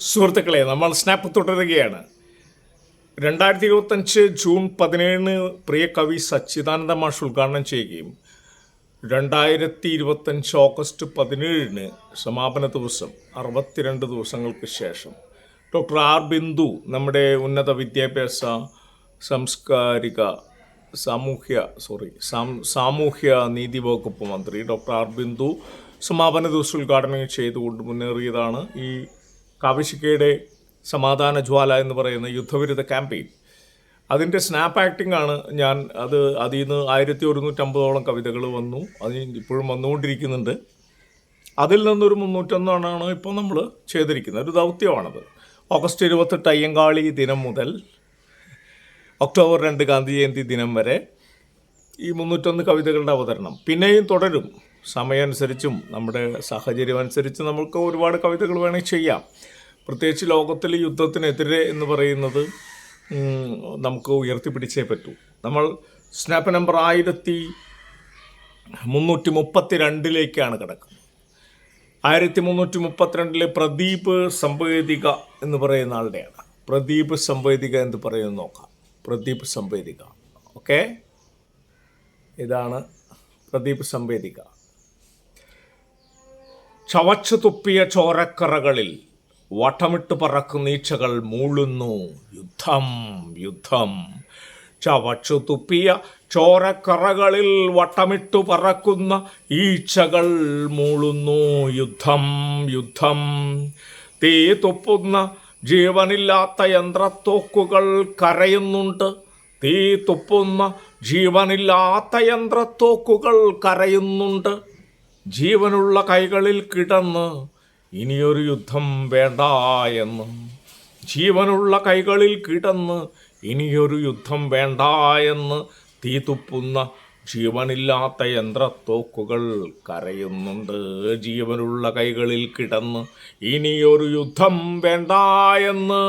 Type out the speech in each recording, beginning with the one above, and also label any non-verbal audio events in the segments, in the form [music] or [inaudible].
സുഹൃത്തുക്കളെ നമ്മൾ സ്നാപ്പ് തുടരുകയാണ്. രണ്ടായിരത്തി ഇരുപത്തഞ്ച് ജൂൺ പതിനേഴിന് പ്രിയ കവി സച്ചിദാനന്ദ മാഷ് ഉദ്ഘാടനം ചെയ്യുകയും രണ്ടായിരത്തി ഇരുപത്തഞ്ച് ഓഗസ്റ്റ് പതിനേഴിന് സമാപന ദിവസം അറുപത്തിരണ്ട് ദിവസങ്ങൾക്ക് ശേഷം. ഡോക്ടർ ആർ ബിന്ദു നമ്മുടെ ഉന്നത വിദ്യാഭ്യാസ സാംസ്കാരിക സാമൂഹ്യ സോറി സാമൂഹ്യ നീതി വകുപ്പ് മന്ത്രി ഡോക്ടർ ആർ ബിന്ദു സമാപന ദിവസം ഉദ്ഘാടനം ചെയ്തുകൊണ്ട് മുന്നേറിയതാണ് ഈ കാവിശിക്കയുടെ സമാധാന ജ്വാല എന്ന് പറയുന്ന യുദ്ധവിരുദ്ധ ക്യാമ്പയിൻ. അതിന്റെ സ്നാപ്പ് ആക്ടിംഗ് ആണ് ഞാൻ അത് അതിൽ നിന്ന് ആയിരത്തി ഒരുന്നൂറ്റമ്പതോളം കവിതകൾ വന്നു. അത് ഇപ്പോഴും വന്നുകൊണ്ടിരിക്കുന്നുണ്ട്. അതിൽ നിന്നൊരു മുന്നൂറ്റൊന്നാണ് ഇപ്പോൾ നമ്മൾ ചെയ്തിരിക്കുന്നത്. ഒരു ദൗത്യമാണത്. ഓഗസ്റ്റ് ഇരുപത്തെട്ട് അയ്യങ്കാളി ദിനം മുതൽ ഒക്ടോബർ രണ്ട് ഗാന്ധി ജയന്തി ദിനം വരെ ഈ മുന്നൂറ്റൊന്ന് കവിതകളുടെ അവതരണം. പിന്നെയും തുടരും. സമയമനുസരിച്ചും നമ്മുടെ സാഹചര്യം അനുസരിച്ച് നമുക്ക് ഒരുപാട് കവിതകൾ വേണമെങ്കിൽ ചെയ്യാം. പ്രത്യേകിച്ച് ലോകത്തിൽ യുദ്ധത്തിനെതിരെ എന്ന് പറയുന്നത് നമുക്ക് ഉയർത്തിപ്പിടിച്ചേ പറ്റൂ. നമ്മൾ സ്നാപ്പ് നമ്പർ ആയിരത്തി മുന്നൂറ്റി മുപ്പത്തി രണ്ടിലേക്കാണ് കിടക്കുന്നത്. ആയിരത്തി മുന്നൂറ്റി മുപ്പത്തിരണ്ടിലെ പ്രദീപ് സംവേദിക എന്ന് പറയുന്ന ആളുടെയാണ്. പ്രദീപ് സംവേദിക എന്ന് പറയുന്നത് നോക്കാം. പ്രദീപ് സംവേദിക. ഓക്കെ? ഇതാണ് പ്രദീപ് സംവേദിക. ചവച്ചു തുപ്പിയ ചോരക്കറകളിൽ വട്ടമിട്ട് പറക്കുന്ന ഈച്ചകൾ മൂളുന്നു. യുദ്ധം യുദ്ധം. ചവച്ചു തുപ്പിയ ചോരക്കറകളിൽ വട്ടമിട്ടു പറക്കുന്ന ഈച്ചകൾ മൂളുന്നു. യുദ്ധം യുദ്ധം. തീ തുപ്പുന്ന ജീവനില്ലാത്ത യന്ത്രത്തോക്കുകൾ കരയുന്നുണ്ട്. തീ തുപ്പുന്ന ജീവനില്ലാത്ത യന്ത്രത്തോക്കുകൾ കരയുന്നുണ്ട്. ജീവനുള്ള കൈകളിൽ കിടന്ന് ഇനിയൊരു യുദ്ധം വേണ്ട എന്ന്. ജീവനുള്ള കൈകളിൽ കിടന്ന് ഇനിയൊരു യുദ്ധം വേണ്ട എന്ന് തീ തുപ്പുന്ന ജീവനില്ലാത്ത യന്ത്രത്തോക്കുകൾ കരയുന്നുണ്ട്. ജീവനുള്ള കൈകളിൽ കിടന്ന് ഇനിയൊരു യുദ്ധം വേണ്ട എന്ന്.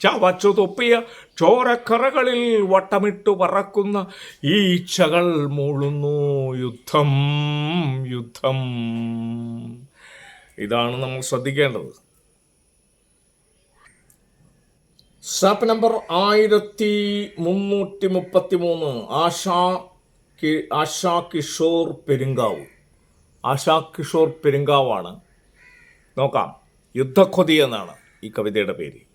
ചവച്ചു തുപ്പിയ ചോരക്കറകളിൽ വട്ടമിട്ടു പറക്കുന്ന ഈച്ചകൾ മൂളുന്നു. യുദ്ധം യുദ്ധം. ഇതാണ് നമ്മൾ ശ്രദ്ധിക്കേണ്ടത്. സാപ്പ് നമ്പർ ആയിരത്തി മുന്നൂറ്റി മുപ്പത്തി മൂന്ന് ആശാ കി- ആശാ കിഷോർ പെരുങ്കാവ്. ആശാ കിഷോർ പെരുങ്കാവാണ്. നോക്കാം. യുദ്ധക്കൊതി എന്നാണ് ഈ കവിതയുടെ പേര്.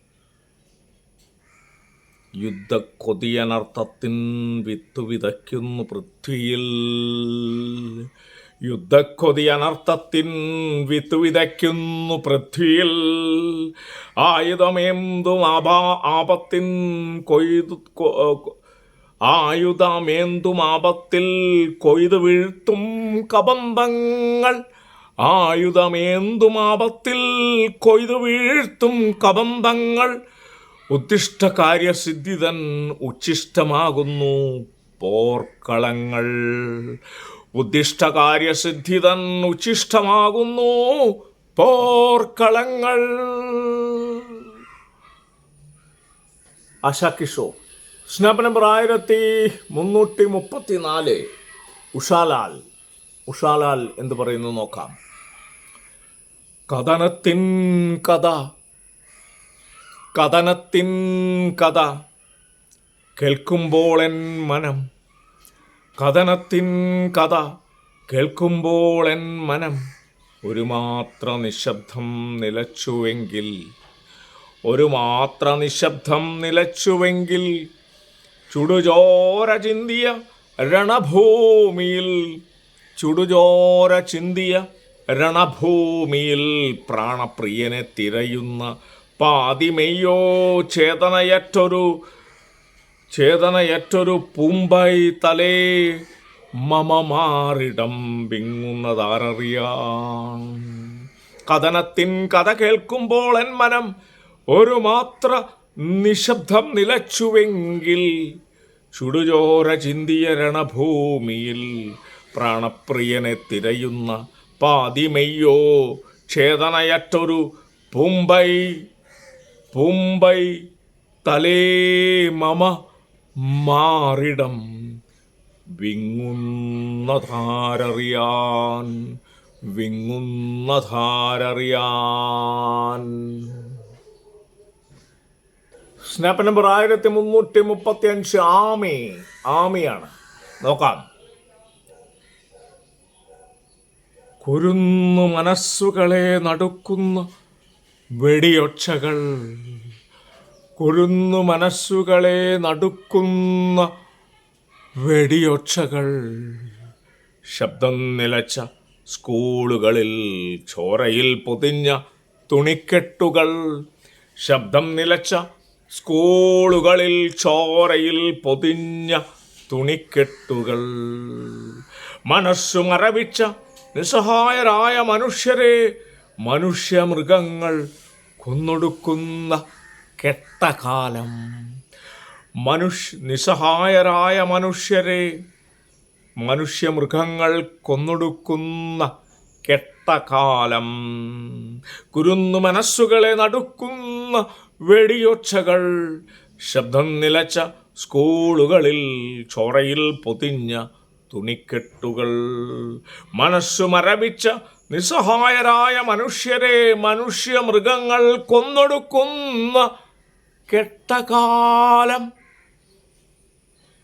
യുദ്ധക്കൊതിയനർത്ഥത്തിൻ വിത്തു വിതയ്ക്കുന്നു പൃഥ്വിയിൽ. യുദ്ധക്കൊതിയനർത്ഥത്തിൻ വിത്തു വിതയ്ക്കുന്നു പൃഥ്വിയിൽ. ആയുധമേന്തും ആപാ ആപത്തിൻ കൊയ്തു ആയുധമേന്തും ആപത്തിൽ കൊയ്തു വീഴ്ത്തും കബന്ധങ്ങൾ. ആയുധമേന്തും ആപത്തിൽ കൊയ്തു വീഴ്ത്തും കബന്ധങ്ങൾ. ഉദ്ദിഷ്ട കാര്യസിദ്ധിതൻ ഉച്ഛിഷ്ടമാകുന്നു പോർക്കളങ്ങൾ. ഉദ്ദിഷ്ട കാര്യസിദ്ധിതൻ ഉച്ഛിഷ്ടമാകുന്നു പോർക്കളങ്ങൾ. ആശാ കിഷോർ സ്നാപ്പ് നമ്പർ ആയിരത്തി മുന്നൂറ്റി മുപ്പത്തി നാല് ഉഷാലാൽ ഉഷാലാൽ എന്ന് പറയുന്നത് നോക്കാം. കഥനത്തിൻ കഥ. കഥനത്തിൻ കഥ കേൾക്കുമ്പോൾ എൻ മനം. കഥനത്തിൻ കഥ കേൾക്കുമ്പോൾ എൻ മനം. ഒരു മാത്ര നിശബ്ദം നിലച്ചുവെങ്കിൽ ഒരു മാത്ര നിശബ്ദം നിലച്ചുവെങ്കിൽ ചുടുചോര ചിന്തിയ രണഭൂമിയിൽ ചുടുചോര ചിന്തിയ രണഭൂമിയിൽ പ്രാണപ്രിയനെ തിരയുന്ന പാതിമെയ്യോ ചേതനയറ്റൊരു ചേതനയറ്റൊരു പൂമ്പൈ തലേ മമ മാറിടം കഥനത്തിൻ കഥ കേൾക്കുമ്പോൾ എൻ മനം ഒരു മാത്ര നിശബ്ദം നിലച്ചുവെങ്കിൽ ചുടുചോര ചിന്തിയ രണഭൂമിയിൽ പ്രാണപ്രിയനെ തിരയുന്ന പാതിമെയ്യോ ഛേദനയറ്റൊരു പൂമ്പൈ പൂമ്പൈ തലേ മമ മാറിടം വിങ്ങുന്ന ധാരറിയാൻ വിങ്ങുന്ന ധാരറിയാൻ സ്നാപ്പ് നമ്പർ ആയിരത്തി മുന്നൂറ്റി മുപ്പത്തി അഞ്ച് ആമി ആമിയാണ്. നോക്കാം. കുരുന്നു മനസ്സുകളെ നടുക്കുന്ന വെടിയൊച്ചകൾ കുരുന്നു മനസ്സുകളെ നടുക്കുന്ന വെടിയൊച്ചകൾ ശബ്ദം നിലച്ച സ്കൂളുകളിൽ ചോരയിൽ പൊതിഞ്ഞ തുണിക്കെട്ടുകൾ ശബ്ദം നിലച്ച സ്കൂളുകളിൽ ചോരയിൽ പൊതിഞ്ഞ തുണിക്കെട്ടുകൾ. മനസ്സു മരവിച്ച നിസ്സഹായരായ മനുഷ്യരെ മനുഷ്യമൃഗങ്ങൾ കൊന്നൊടുക്കുന്ന കെട്ടകാലം. മനുഷ്യ നിസ്സഹായരായ മനുഷ്യരെ മനുഷ്യ മനുഷ്യമൃഗങ്ങൾ കൊന്നൊടുക്കുന്ന കെട്ടകാലം. കുരുന്നു മനസ്സുകളെ നടുക്കുന്ന വെടിയൊച്ചകൾ ശബ്ദം നിലച്ച സ്കൂളുകളിൽ ചോറയിൽ പൊതിഞ്ഞ തുണിക്കെട്ടുകൾ മനസ്സു മരവിച്ച നിസ്സഹായരായ മനുഷ്യരെ മനുഷ്യ മൃഗങ്ങൾ കൊന്നൊടുക്കുന്ന കെട്ടകാലം.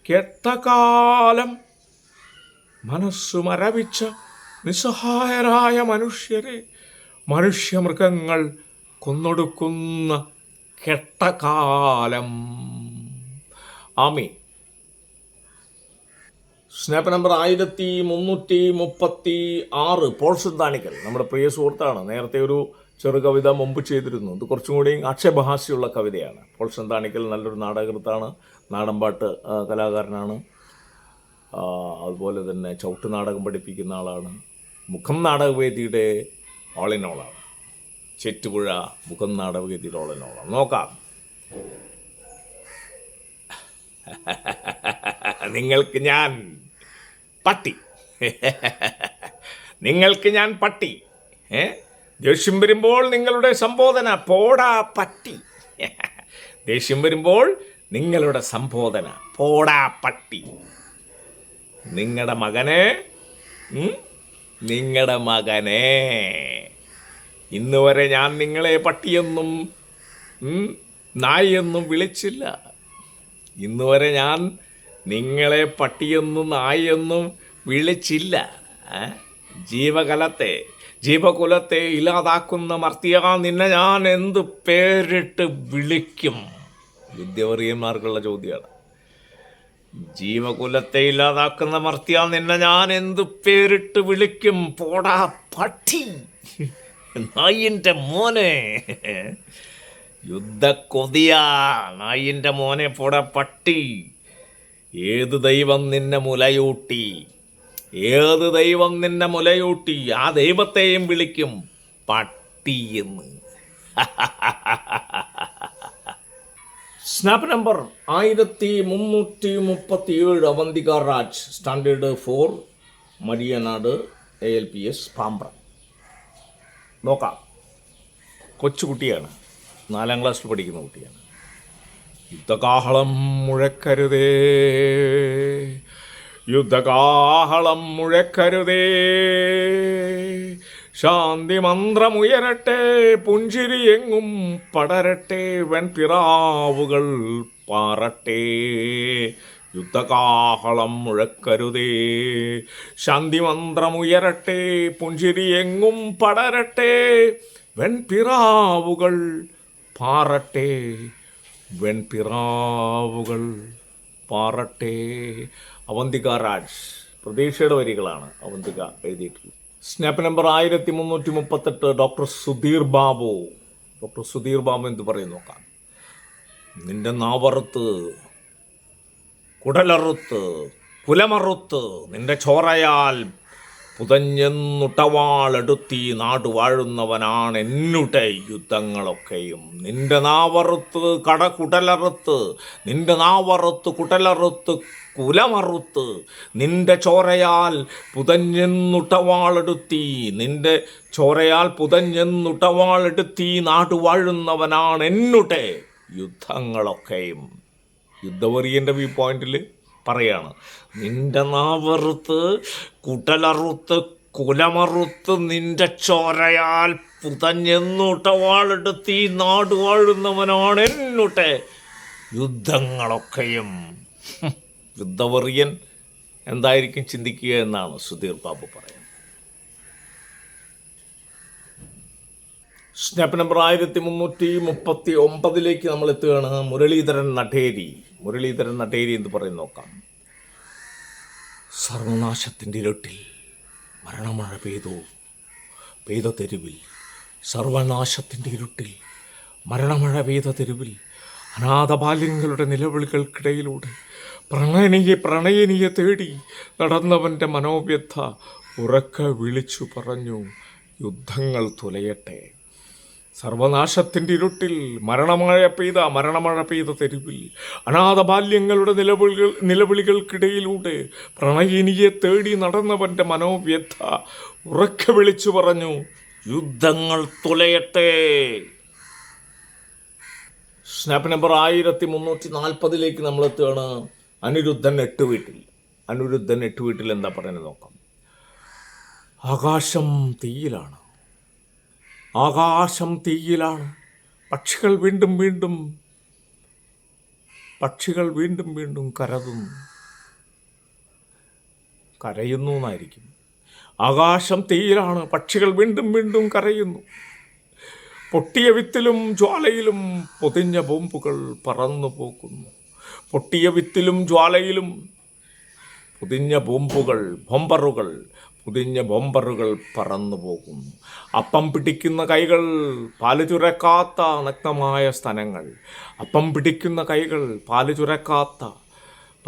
കെട്ടകാലം. മനസ്സു മരവിച്ച നിസ്സഹായരായ മനുഷ്യരെ മൃഗങ്ങൾ കൊന്നൊടുക്കുന്ന കെട്ടകാലം. ആമി സ്നാപ്പ് നമ്പർ ആയിരത്തി മുന്നൂറ്റി മുപ്പത്തി ആറ് പോൾ നമ്മുടെ പ്രിയ സുഹൃത്താണ്. നേരത്തെ ഒരു ചെറു കവിത മുമ്പ് ചെയ്തിരുന്നു. ഇത് കുറച്ചും കൂടി അക്ഷയഭാഷയുള്ള കവിതയാണ്. പോൾ നല്ലൊരു നാടകൃത്താണ് നാടൻപാട്ട് കലാകാരനാണ്. അതുപോലെ തന്നെ ചവിട്ട് നാടകം പഠിപ്പിക്കുന്ന ആളാണ്. മുഖം നാടകവേദിയുടെ ഓളാണ് ചെറ്റുപുഴ മുഖം നാടകവേദിയുടെ ഓളാണ് നോക്കാം. [laughs] നിങ്ങൾക്ക് ഞാൻ പട്ടി. നിങ്ങൾക്ക് ഞാൻ പട്ടി. ഏ? ദേഷ്യം വരുമ്പോൾ നിങ്ങളുടെ സംബോധന പോടാ പട്ടി. ദേഷ്യം വരുമ്പോൾ നിങ്ങളുടെ സംബോധന പോടാ പട്ടി. നിങ്ങളുടെ മകനെ നിങ്ങളുടെ മകനെ. ഇന്ന് വരെ ഞാൻ നിങ്ങളെ പട്ടിയെന്നും നായിയെന്നും വിളിച്ചില്ല. ഇന്ന് വരെ ഞാൻ നിങ്ങളെ പട്ടിയെന്നും നായെന്നും വിളിച്ചില്ല? ജീവകലത്തെ ജീവകുലത്തെ ഇല്ലാതാക്കുന്ന മർത്തിയാ നിന്നെ ഞാൻ എന്ത് പേരിട്ട് വിളിക്കും? വിദ്യവറിയന്മാർക്കുള്ള ചോദ്യമാണ്. ജീവകുലത്തെ ഇല്ലാതാക്കുന്ന മർത്തിയാ നിന്നെ ഞാൻ എന്ത് പേരിട്ട് വിളിക്കും? പോടാ പട്ടി. നായിന്റെ മോനെ. യുദ്ധ കൊതിയാ നായിന്റെ മോനെ പോടാ പട്ടി. ഏത് ദൈവം നിന്നെ മുലയൂട്ടി? ഏത് ദൈവം നിന്നെ മുലയൂട്ടി? ആ ദൈവത്തെയും വിളിക്കും പട്ടി എന്ന്. [laughs] സ്നാപ്പ് നമ്പർ ആയിരത്തി മുന്നൂറ്റി മുപ്പത്തി ഏഴ് Avanthika Raj standard four Mariyanad A L P S Pambra. നോക്കാം. കൊച്ചുകുട്ടിയാണ്. നാലാം ക്ലാസ്സിൽ പഠിക്കുന്ന കുട്ടിയാണ്. യുദ്ധകാഹളം മുഴക്കരുതേ. യുദ്ധകാഹളം മുഴക്കരുതേ. ശാന്തി മന്ത്രമുയരട്ടെ പുഞ്ചിരി എങ്ങും പടരട്ടെ വെൺപിറാവുകൾ പാറട്ടെ. യുദ്ധകാഹളം മുഴക്കരുതേ. ശാന്തി മന്ത്രമുയരട്ടെ പുഞ്ചിരി എങ്ങും പടരട്ടെ വെൺപിറാവുകൾ പാറട്ടെ. വെൺപിറാവുകൾ പാറട്ടെ. അവന്തിക രാജ് പ്രതീക്ഷയുടെ വരികളാണ് അവന്തിക എഴുതിയിട്ടുള്ളത്. സ്നാപ്പ് നമ്പർ ആയിരത്തി മുന്നൂറ്റി മുപ്പത്തെട്ട് ഡോക്ടർ സുധീർ ബാബു. ഡോക്ടർ സുധീർ ബാബു എന്ത് പറയും നോക്കാം. നിന്റെ നാവറുത്ത് കുടലറുത്ത് കുലമറുത്ത് നിന്റെ ചോറയാൽ പുതഞ്ഞെന്നുട്ടവാളെടുത്തി നാട് വാഴുന്നവനാണ് എന്നുടെ യുദ്ധങ്ങളൊക്കെയും. നിന്റെ നാവറുത്ത് കട കുടലറുത്ത് നിന്റെ നാവറുത്ത് കുടലറുത്ത് കുലമറുത്ത് നിന്റെ ചോരയാൽ പുതഞ്ഞെന്നുട്ടവാളെടുത്തി നിന്റെ ചോരയാൽ പുതഞ്ഞെന്നുട്ടവാളെടുത്തി നാട് വാഴുന്നവനാണ് എന്നുടെ യുദ്ധങ്ങളൊക്കെയും. യുദ്ധവെറിയന്റെ വ്യൂ പോയിന്റിൽ പറയാണ്. നിന്റെ നാവറുത്ത് കുടലറുത്ത് കുലമറുത്ത് നിന്റെ ചോരയാൽ പുതഞ്ഞെന്നൂട്ട വാളെടുത്ത് ഈ നാട് വാഴുന്നവനാണ് എന്നൂട്ടെ യുദ്ധങ്ങളൊക്കെയും. യുദ്ധവെറിയൻ എന്തായിരിക്കും ചിന്തിക്കുക എന്നാണ് സുധീർ ബാബു പറയുന്നത്. സ്നാപ്പ് നമ്പർ ആയിരത്തി മുന്നൂറ്റി മുപ്പത്തി ഒമ്പതിലേക്ക് നമ്മൾ എത്തുകയാണ് മുരളീധരൻ നട്ടേരി. മുരളീധരൻ നട്ടേരി എന്ന് പറയുന്ന നോക്കാം. സർവനാശത്തിന്റെ ഇരുട്ടിൽ മരണമഴ പെയ്തു. പെയ്ത തെരുവിൽ സർവനാശത്തിന്റെ ഇരുട്ടിൽ മരണമഴ പെയ്ത തെരുവിൽ അനാഥബാല്യങ്ങളുടെ നിലവിളികൾക്കിടയിലൂടെ പ്രണയനിയെ പ്രണയനിയെ തേടി നടന്നവന്റെ മനോവ്യഥ ഉറക്ക വിളിച്ചു പറഞ്ഞു. യുദ്ധങ്ങൾ തുലയട്ടെ. സർവനാശത്തിന്റെ ഇരുട്ടിൽ മരണമഴ പെയ്ത മരണമഴ പെയ്ത തെരുവിൽ അനാഥ ബാല്യങ്ങളുടെ നിലവിളികൾ നിലവിളികൾക്കിടയിലൂടെ പ്രണയിനിയെ തേടി നടന്നവന്റെ മനോവ്യഥ ഉറക്കെ വിളിച്ചു പറഞ്ഞു യുദ്ധങ്ങൾ തുലയട്ടെ. സ്നാപ്പ് നമ്പർ ആയിരത്തി മുന്നൂറ്റി നാൽപ്പതിലേക്ക് നമ്മൾ എത്തുകയാണ്. അനിരുദ്ധൻ എട്ട് വീട്ടിൽ. അനിരുദ്ധൻ എട്ട് വീട്ടിൽ എന്താ പറയുന്നത് നോക്കാം. ആകാശം തീയിലാണ്. ആകാശം തീയിലാണ്. പക്ഷികൾ വീണ്ടും വീണ്ടും പക്ഷികൾ വീണ്ടും വീണ്ടും കരതുന്നു കരയുന്നു എന്നായിരിക്കും ആകാശം തീയിലാണ് പക്ഷികൾ വീണ്ടും വീണ്ടും കരയുന്നു. പൊട്ടിയ വിത്തിലും ജ്വാലയിലും പൊതിഞ്ഞ ബോംബുകൾ പറന്നു പോകുന്നു. പൊട്ടിയ വിത്തിലും ജ്വാലയിലും പൊതിഞ്ഞ ബോംബുകൾ ബോംബറുകൾ പുതിഞ്ഞ ബോംബറുകൾ പറന്നു പോകുന്നു. അപ്പം പിടിക്കുന്ന കൈകൾ പാൽ ചുരക്കാത്ത നഗ്നമായ സ്ഥലങ്ങൾ. അപ്പം പിടിക്കുന്ന കൈകൾ പാൽ ചുരക്കാത്ത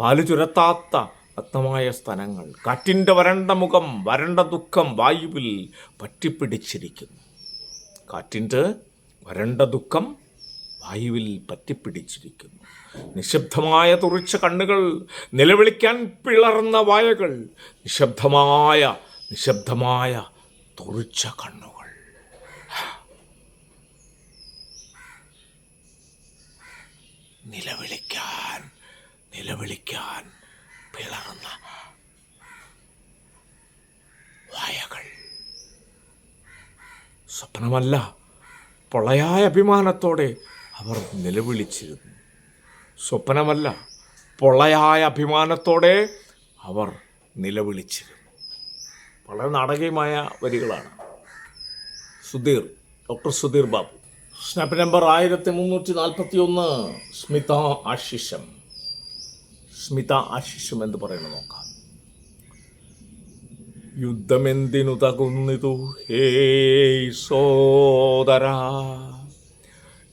പാൽ ചുരത്താത്ത നഗ്നമായ സ്ഥലങ്ങൾ. കാറ്റിന്റെ വരണ്ട മുഖം വരണ്ട ദുഃഖം വായുവിൽ പറ്റിപ്പിടിച്ചിരിക്കുന്നു. കാറ്റിന്റെ വരണ്ട ദുഃഖം വായുവിൽ പറ്റിപ്പിടിച്ചിരിക്കുന്നു. നിശബ്ദമായ തുറിച്ച കണ്ണുകൾ നിലവിളിക്കാൻ പിളർന്ന വായകൾ നിശബ്ദമായ നിശബ്ദമായ തുറിച്ച കണ്ണുകൾ. നിലവിളിക്കാൻ നിലവിളിക്കാൻ പിളർന്ന വായകൾ. സ്വപ്നമല്ല പൊളയായ അഭിമാനത്തോടെ അവർ നിലവിളിച്ചിരുന്നു. സ്വപ്നമല്ല പൊള്ളയായ അഭിമാനത്തോടെ അവർ നിലവിളിച്ചിരുന്നു. വളരെ നാടകീയമായ വരികളാണ്. Sudheer doctor Sudheer Babu. Snap number ആയിരത്തി മുന്നൂറ്റി നാൽപ്പത്തി ഒന്ന് സ്മിത ആശിഷം. സ്മിത ആശിഷം എന്ന് പറയുന്നത് നോക്കാം. യുദ്ധമെന്തിനു തകുന്നിതു? ഹേ സോദര.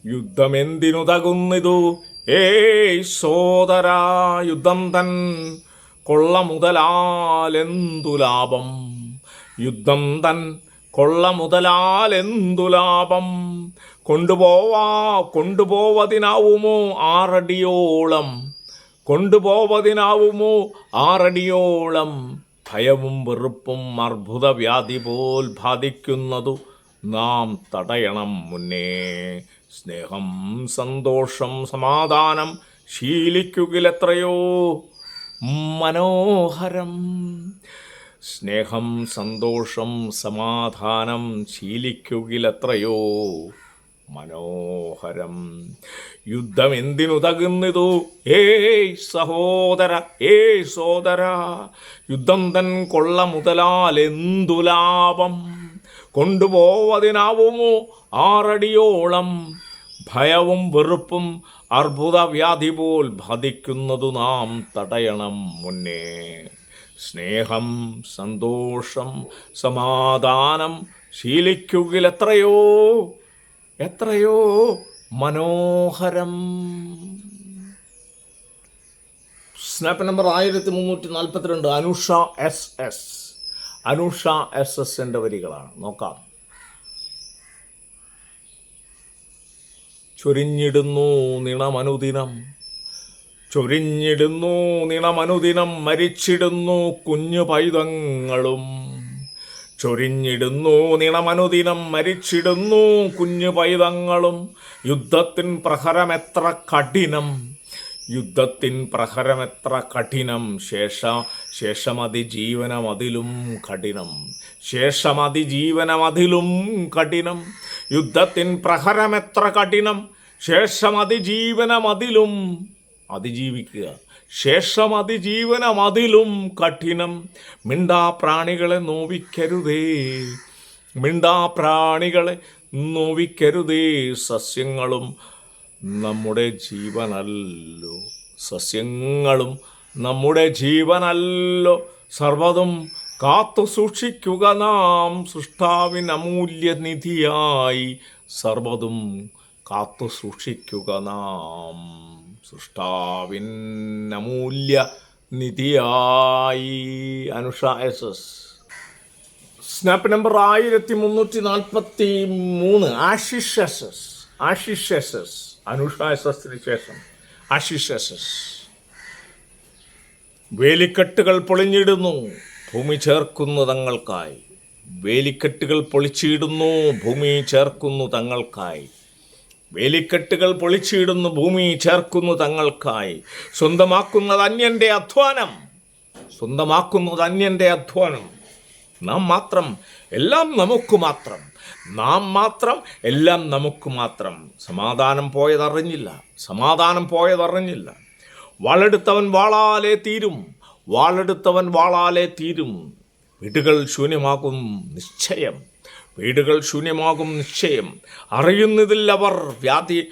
യുദ്ധമെന്തിനു തകുന്നിതു ഏയ് സോദരാ യുദ്ധം തൻ കൊള്ള മുതലാലെന്തു ലാഭം? യുദ്ധം തൻ കൊള്ള മുതലാലെന്തു ലാഭം? കൊണ്ടുപോവാ കൊണ്ടുപോവതിനാവുമോ ആറടിയോളം? കൊണ്ടുപോവതിനാവുമോ ആറടിയോളം? ഭയവും വെറുപ്പും അർബുദ വ്യാധി പോൽ ബാധിക്കുന്നതു നാം തടയണം മുന്നേ. സ്നേഹം സന്തോഷം സമാധാനം ശീലിക്കുകിലെത്രയോ മനോഹരം. സ്നേഹം സന്തോഷം സമാധാനം ശീലിക്കുകിലെത്രയോ മനോഹരം. യുദ്ധം എന്തിനുതകുന്നതു ഏ സഹോദര ഏ സോദര യുദ്ധം തൻ കൊള്ള മുതലാൽ എന്തു ലാഭം? കൊണ്ടുപോവതിനാവുമോ? ആറടിയോളം ഭയവും വെറുപ്പും അർബുദ വ്യാധി പോൽ ഭതിക്കുന്നതു നാം തടയണം മുന്നേ. സ്നേഹം സന്തോഷം സമാധാനം ശീലിക്കുകിൽ എത്രയോ എത്രയോ മനോഹരം. സ്നാപ്പ് നമ്പർ ആയിരത്തി മുന്നൂറ്റി നാൽപ്പത്തിരണ്ട് Anusha S S. Anusha S എസിന്റെ വരികളാണ്. നോക്കാം. ചൊരിഞ്ഞിടുന്നു നിണമനുദിനം. ചൊരിഞ്ഞിടുന്നു നിണമനുദിനം. മരിച്ചിടുന്നു കുഞ്ഞു പൈതങ്ങളും. ചൊരിഞ്ഞിടുന്നു നിണമനുദിനം. മരിച്ചിടുന്നു കുഞ്ഞു പൈതങ്ങളും. യുദ്ധത്തിൻ പ്രഹരമെത്ര കഠിനം. യുദ്ധത്തിൻ പ്രഹരമെത്ര കഠിനം? ശേഷ ശേഷമതിജീവനമതിലും കഠിനം. ശേഷമതിജീവനമതിലും കഠിനം. യുദ്ധത്തിൻ പ്രഹരമെത്ര കഠിനം? ശേഷമതിജീവനമതിലും അതിജീവിക്കുക. ശേഷം അതിജീവനമതിലും കഠിനം. മിണ്ടാ പ്രാണികളെ നോവിക്കരുതേ. മിണ്ടാ പ്രാണികളെ നോവിക്കരുതേ. സസ്യങ്ങളും നമ്മുടെ ജീവനല്ലോ. സസ്യങ്ങളും നമ്മുടെ ജീവനല്ലോ. സർവതും കാത്തു സൂക്ഷിക്കുക നാം സൃഷ്ടാവിൻ അമൂല്യനിധിയായി സർവതും കാത്തു സൂക്ഷിക്കുക നാം സൃഷ്ടാവിൻ അമൂല്യ നിധിയായി Anusha S S. Snap number ആയിരത്തി മുന്നൂറ്റി നാൽപ്പത്തി മൂന്ന്. Ashish S S. Ashish S S. Anusha S എസിന് ശേഷം എസ് വേലിക്കെട്ടുകൾ പൊളിഞ്ഞിടുന്നു ഭൂമി ചേർക്കുന്നു തങ്ങൾക്കായി. വേലിക്കെട്ടുകൾ പൊളിച്ചിടുന്നു ഭൂമി ചേർക്കുന്നു തങ്ങൾക്കായി. വേലിക്കെട്ടുകൾ പൊളിച്ചിടുന്നു ഭൂമി ചേർക്കുന്നു തങ്ങൾക്കായി. സ്വന്തമാക്കുന്നത് അന്യന്റെ അധ്വാനം. സ്വന്തമാക്കുന്നത് അന്യന്റെ അധ്വാനം. നാം മാത്രം എല്ലാം നമുക്ക് മാത്രം. നാം മാത്രം എല്ലാം നമുക്ക് മാത്രം. സമാധാനം പോയതറിഞ്ഞില്ല. സമാധാനം പോയതറിഞ്ഞില്ല. വാളെടുത്തവൻ വാളാലേ തീരും. വാളെടുത്തവൻ വാളാലേ തീരും. വീടുകൾ ശൂന്യമാകും നിശ്ചയം. വീടുകൾ ശൂന്യമാകും നിശ്ചയം. അറിയുന്നതിൽ അവർ വ്യാധി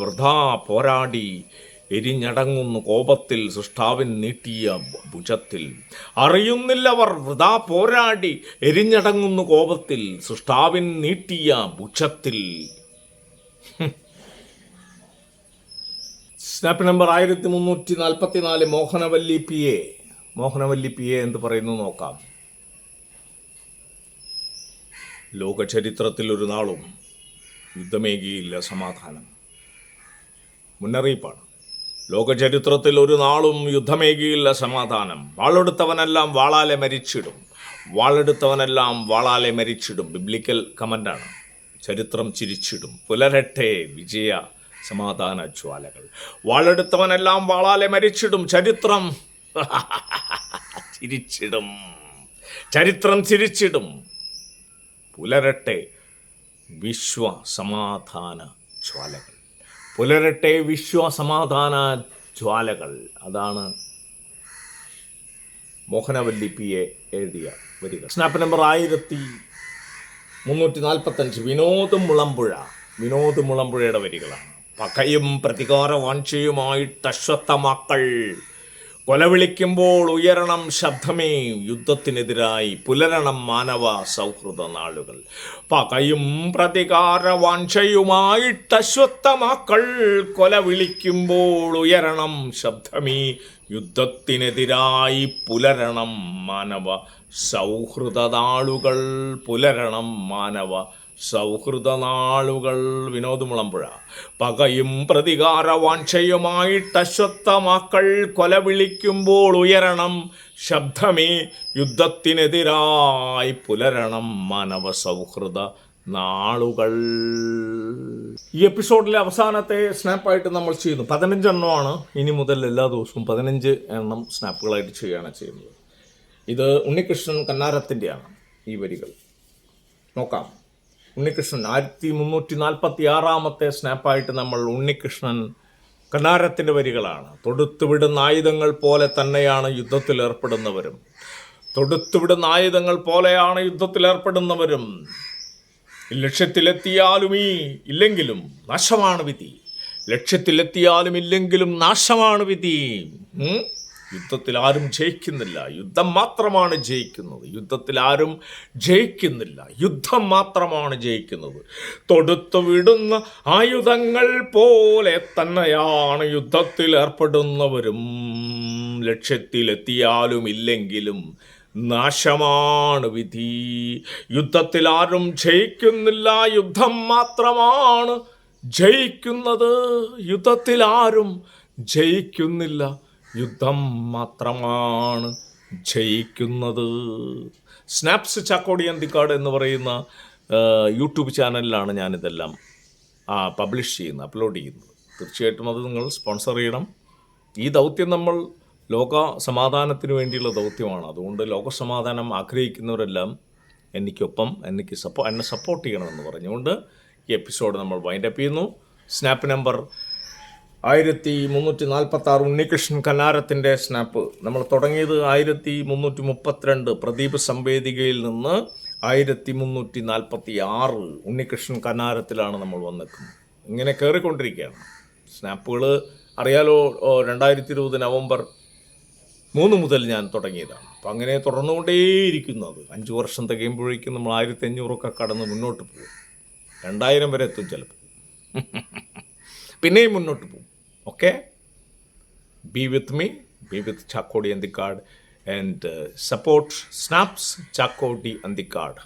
വൃഥാ പോരാടി. എരിഞ്ഞടങ്ങുന്നു കോപത്തിൽ സൃഷ്ടാവിൻ നീട്ടിയ ഭുജത്തിൽ. അറിയുന്നില്ലവർ വൃതാ പോരാടി എരിഞ്ഞടങ്ങുന്നു കോപത്തിൽ സൃഷ്ടാവിൻ നീട്ടിയ ഭുജത്തിൽ. സ്നാപ്പ് നമ്പർ ആയിരത്തി മുന്നൂറ്റി നാൽപ്പത്തി നാല് Mohanavalli P A. Mohanavalli P A എന്ന് പറയുന്നു നോക്കാം. ലോക ചരിത്രത്തിൽ ഒരു നാളും യുദ്ധമേകിയില്ല സമാധാനം. മുന്നറിയിപ്പാണ്. ലോക ചരിത്രത്തിൽ ഒരു നാളും യുദ്ധമേകിയില്ല സമാധാനം. വാളെടുത്തവനെല്ലാം വാളാലെ മരിച്ചിടും. വാളെടുത്തവനെല്ലാം വാളാലെ മരിച്ചിടും. ബിബ്ലിക്കൽ കമന്റാണ് ചരിത്രം ചിരിച്ചിടും. പുലരട്ടെ വിജയ സമാധാന ജ്വാലകൾ. വാളെടുത്തവനെല്ലാം വാളാലെ മരിച്ചിടും. ചരിത്രം [laughs] ചിരിച്ചിടും. ചരിത്രം ചിരിച്ചിടും. പുലരട്ടെ വിശ്വ സമാധാന ജ്വാലകൾ. പുലരട്ടെ വിശ്വാസമാധാന ജ്വാലകൾ. അതാണ് മോഹനവല്ലി പി എ എഴുതിയ വരികൾ. സ്നാപ്പ് നമ്പർ ആയിരത്തി മുന്നൂറ്റി നാൽപ്പത്തഞ്ച് വിനോദ് മുളമ്പുഴ. വിനോദ് മുളമ്പുഴയുടെ വരികളാണ്. പകയും പ്രതികാര വാഞ്ചയുമായിട്ട് അശ്വത്ഥമാക്കൾ. കൊലവിളിക്കുമ്പോൾ ഉയരണം ശബ്ദമേ. യുദ്ധത്തിനെതിരായി പുലരണം മാനവ സൗഹൃദ നാളുകൾ. പകയും പ്രതികാര വാഞ്ചയുമായിട്ട് അശ്വത്ഥമാക്കൾ കൊലവിളിക്കുമ്പോൾ ഉയരണം ശബ്ദമേ. യുദ്ധത്തിനെതിരായി പുലരണം മാനവ സൗഹൃദ നാളുകൾ. പുലരണം മാനവ സൗഹൃദ നാളുകൾ വിനോദമുളമ്പുഴ. പകയും പ്രതികാര അശ്വത്ഥമാക്കൾ കൊല വിളിക്കുമ്പോൾ ഉയരണം. ശബ്ദമേ യുദ്ധത്തിനെതിരായി പുലരണം മാനവ സൗഹൃദ നാളുകൾ. ഈ എപ്പിസോഡിലെ അവസാനത്തെ സ്നാപ്പായിട്ട് നമ്മൾ ചെയ്യുന്നു. പതിനഞ്ചെണ്ണമാണ് ഇനി മുതൽ എല്ലാ ദിവസവും പതിനഞ്ച് എണ്ണം സ്നാപ്പുകളായിട്ട് ചെയ്യുകയാണ് ചെയ്യുന്നത്. ഇത് ഉണ്ണികൃഷ്ണൻ കന്നാരത്തിന്റെയാണ് ഈ വരികൾ. നോക്കാം. ഉണ്ണികൃഷ്ണൻ. ആയിരത്തി മുന്നൂറ്റി നാൽപ്പത്തി ആറാമത്തെ സ്നാപ്പായിട്ട് നമ്മൾ ഉണ്ണികൃഷ്ണൻ കനാരത്തിന്റെ വരികളാണ്. തൊടുത്തുവിടുന്ന ആയുധങ്ങൾ പോലെ തന്നെയാണ് യുദ്ധത്തിൽ ഏർപ്പെടുന്നവരും. തൊടുത്തുവിടുന്ന ആയുധങ്ങൾ പോലെയാണ് യുദ്ധത്തിൽ ഏർപ്പെടുന്നവരും. ലക്ഷ്യത്തിലെത്തിയാലും ഈ ഇല്ലെങ്കിലും നാശമാണ് വിധി. ലക്ഷ്യത്തിലെത്തിയാലും ഇല്ലെങ്കിലും നാശമാണ് വിധി? യുദ്ധത്തിൽ ആരും ജയിക്കുന്നില്ല. യുദ്ധം മാത്രമാണ് ജയിക്കുന്നത്. യുദ്ധത്തിൽ ആരും ജയിക്കുന്നില്ല. യുദ്ധം മാത്രമാണ് ജയിക്കുന്നത്. തൊടുത്തു വിടുന്ന ആയുധങ്ങൾ പോലെ തന്നെയാണ് യുദ്ധത്തിൽ ഏർപ്പെടുന്നവരും. ലക്ഷ്യത്തിലെത്തിയാലും ഇല്ലെങ്കിലും നാശമാണ് വിധി. യുദ്ധത്തിൽ ആരും ജയിക്കുന്നില്ല. യുദ്ധം മാത്രമാണ് ജയിക്കുന്നത്. യുദ്ധത്തിൽ ആരും ജയിക്കുന്നില്ല. യുദ്ധം മാത്രമാണ് ജയിക്കുന്നത്. സ്നാപ്സ് ചാക്കോടി അന്തിക്കാട് എന്ന് പറയുന്ന യൂട്യൂബ് ചാനലിലാണ് ഞാനിതെല്ലാം പബ്ലിഷ് ചെയ്യുന്നത് അപ്ലോഡ് ചെയ്യുന്നത്. തീർച്ചയായിട്ടും അത് നിങ്ങൾ സ്പോൺസർ ചെയ്യണം. ഈ ദൗത്യം നമ്മൾ ലോക സമാധാനത്തിന് വേണ്ടിയുള്ള ദൗത്യമാണ്. അതുകൊണ്ട് ലോക സമാധാനം ആഗ്രഹിക്കുന്നവരെല്ലാം എനിക്കൊപ്പം എനിക്ക് സപ്പോ എന്നെ സപ്പോർട്ട് ചെയ്യണമെന്ന് പറഞ്ഞുകൊണ്ട് ഈ എപ്പിസോഡ് നമ്മൾ വൈൻഡപ്പ് ചെയ്യുന്നു. സ്നാപ്പ് നമ്പർ ആയിരത്തി മുന്നൂറ്റി നാൽപ്പത്തി ആറ് ഉണ്ണികൃഷ്ണൻ കനാരത്തിന്റെ സ്നാപ്പ്. നമ്മൾ തുടങ്ങിയത് ആയിരത്തി മുന്നൂറ്റി മുപ്പത്തിരണ്ട് പ്രദീപ് സംവേദികയിൽ നിന്ന് ആയിരത്തി മുന്നൂറ്റി നാൽപ്പത്തി ആറ് ഉണ്ണികൃഷ്ണൻ കനാരത്തിലാണ് നമ്മൾ വന്നിരിക്കുന്നത്. ഇങ്ങനെ കയറിക്കൊണ്ടിരിക്കുകയാണ്. സ്നാപ്പുകൾ അറിയാലോ രണ്ടായിരത്തി ഇരുപത് നവംബർ മൂന്ന് മുതൽ ഞാൻ തുടങ്ങിയതാണ്. അപ്പം അങ്ങനെ തുടർന്നുകൊണ്ടേയിരിക്കുന്നത്. അഞ്ച് വർഷം തികയുമ്പോഴേക്കും നമ്മൾ ആയിരത്തി അഞ്ഞൂറൊക്കെ കടന്ന് മുന്നോട്ട് പോകും. രണ്ടായിരം വരെ എത്തും ചിലപ്പോൾ. [laughs] പിന്നെയും മുന്നോട്ട് പോകും. Okay? Be with me, be with Chakodi and the card, and uh, support Snaps, Chakodi and the card.